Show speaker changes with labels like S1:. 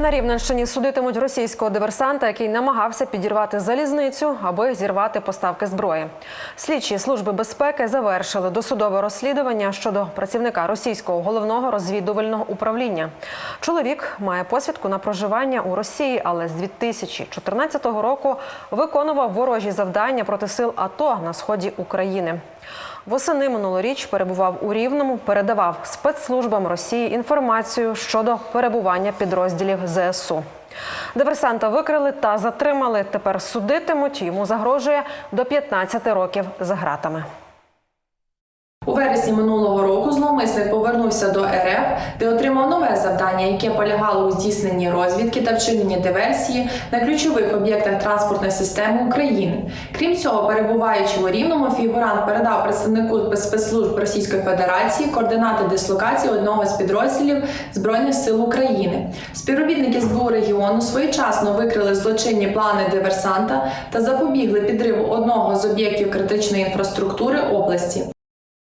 S1: На Рівненщині судитимуть російського диверсанта, який намагався підірвати залізницю, аби зірвати поставки зброї. Слідчі служби безпеки завершили досудове розслідування щодо працівника російського головного розвідувального управління. Чоловік має посвідку на проживання у Росії, але з 2014 року виконував ворожі завдання проти сил АТО на сході України. Восени минулоріч перебував у Рівному, передавав спецслужбам Росії інформацію щодо перебування підрозділів ЗСУ. Диверсанта викрили та затримали. Тепер судитимуть. Йому загрожує до 15 років за гратами.
S2: У вересні минулого року зловмисник повернувся до РФ, де отримав нове завдання, яке полягало у здійсненні розвідки та вчиненні диверсії на ключових об'єктах транспортної системи України. Крім цього, перебуваючи у Рівному, фігурант передав представнику спецслужб Російської Федерації координати дислокації одного з підрозділів Збройних сил України. Співробітники СБУ регіону своєчасно викрили злочинні плани диверсанта та запобігли підриву одного з об'єктів критичної інфраструктури області.